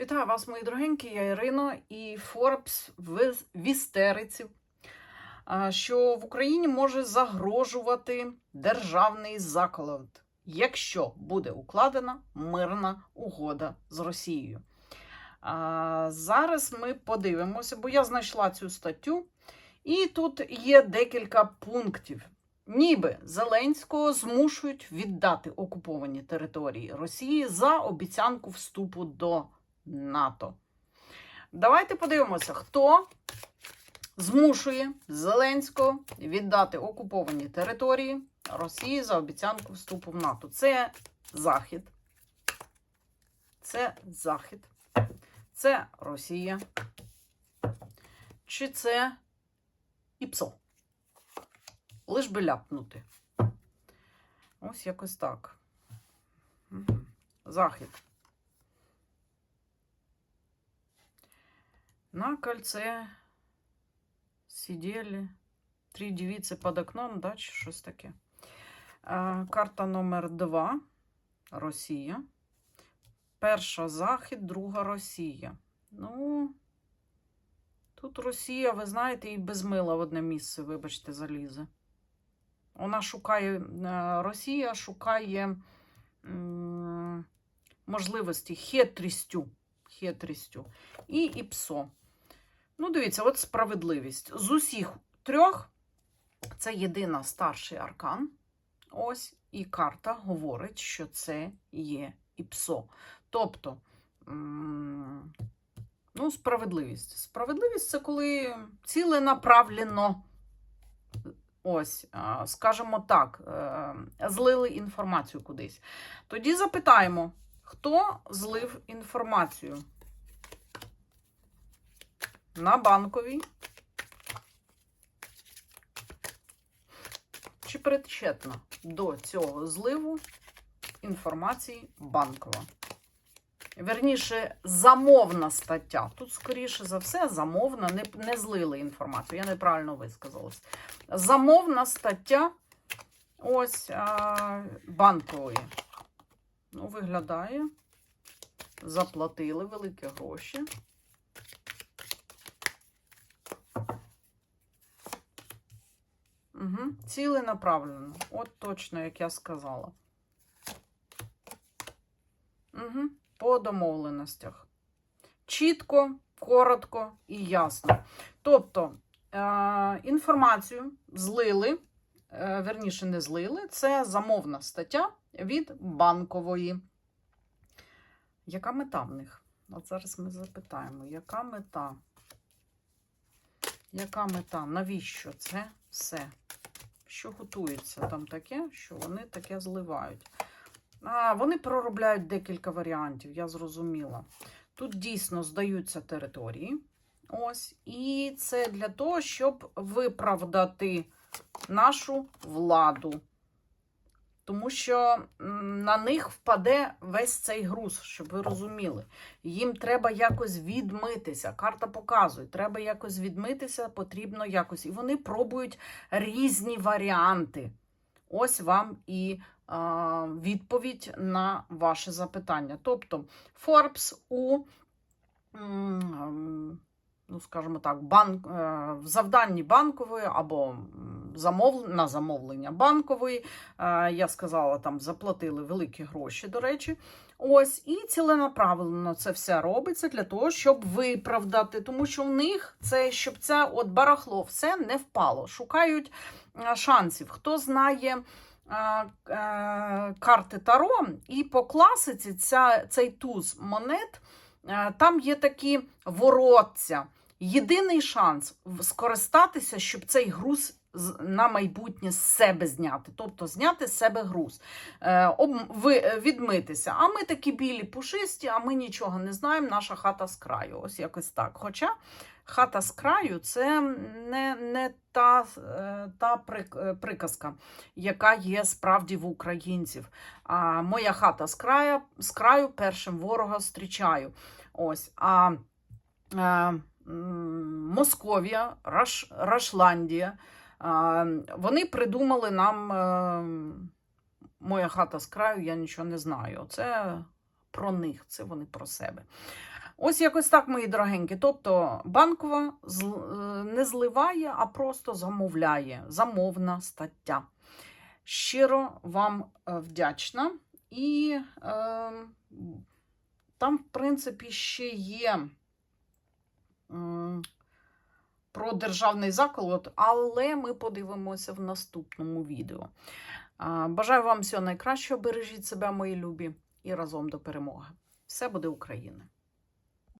Вітаю вас, мої дорогенькі, я Ірина і Форбс в істериці, що в Україні може загрожувати державний заколот, якщо буде укладена мирна угода з Росією. Зараз ми подивимося, бо я знайшла цю статтю, і тут є декілька пунктів. Ніби Зеленського змушують віддати окуповані території Росії за обіцянку вступу до НАТО. Давайте подивимося, хто змушує Зеленського віддати окуповані території Росії за обіцянку вступу в НАТО. Це Захід. Це Захід. Це Росія. Чи це ІПСО? Лиш би ляпнути. Ось якось так. Захід. На кольце сиділи три дівіці під окном, да, чи щось таке. Карта номер 2 Росія. Перша Захід, друга Росія. Ну, тут Росія, ви знаєте, і без мила в одне місце, вибачте, залізе. Вона шукає, е, Росія шукає можливості хитрістю. хитрістю. І ІПСО. Ну, дивіться, от справедливість. З усіх трьох це єдина старший аркан. Ось, і карта говорить, що це є ІПСО. Тобто, ну, справедливість. Справедливість це коли ціленаправленно, ось, скажімо так, е, злили інформацію кудись. Тоді запитаємо, хто злив інформацію? На банковій. Чи причетна до цього зливу інформації банкова? Верніше, замовна стаття. Тут, скоріше за все, замовна, не, не злили інформацію. Я неправильно висказалась. Замовна стаття ось а, банкової. Ну, виглядає. Заплатили великі гроші. Угу. Ціленаправлено. От точно, як я сказала. Угу. По домовленостях. Чітко, коротко і ясно. Тобто, е- інформацію злили, е- верніше, не злили, це замовна стаття від банкової. Яка мета в них? От зараз ми запитаємо, яка мета? Яка мета? Навіщо це все? Що готується там таке, що вони таке зливають? А, Вони проробляють декілька варіантів, я зрозуміла. Тут дійсно здаються території. Ось. І це для того, щоб виправдати нашу владу. Тому що на них впаде весь цей груз, щоб ви розуміли. Їм треба якось відмитися. Карта показує, треба якось відмитися, потрібно якось. І вони пробують різні варіанти. Ось вам і а, відповідь на ваше запитання. Тобто, Forbes у, ну, скажімо так, банк, е, в завданні банкової або замов... на замовлення банкової. Е, Я сказала, там заплатили великі гроші, до речі. Ось, і ціленаправленно це все робиться для того, щоб виправдати, тому що в них це, щоб це от барахло все не впало. Шукають е, шансів. Хто знає е, карти Таро, і по класиці ця, цей туз монет, там є такі воротця. Єдиний шанс скористатися, щоб цей груз на майбутнє з себе зняти, тобто зняти з себе груз, е, відмитися. А ми такі білі пушисті, а ми нічого не знаємо, наша хата з краю. Ось якось так. Хоча хата з краю це не, не та, е, та е, приказка, яка є справді в українців. А моя хата з краю, з краю першим ворога зустрічаю. Ось. А Московія, Раш, Рашландія. Вони придумали нам е, моя хата з краю, я нічого не знаю. Це про них, це вони про себе. Ось якось так, мої дорогенькі. Тобто банкова е, не зливає, а просто замовляє. Замовна стаття. Щиро вам е, вдячна. І е, там, в принципі, ще є про державний заколот, але ми подивимося в наступному відео. Бажаю вам всього найкращого. Бережіть себе, мої любі, і разом до перемоги. Все буде Україна!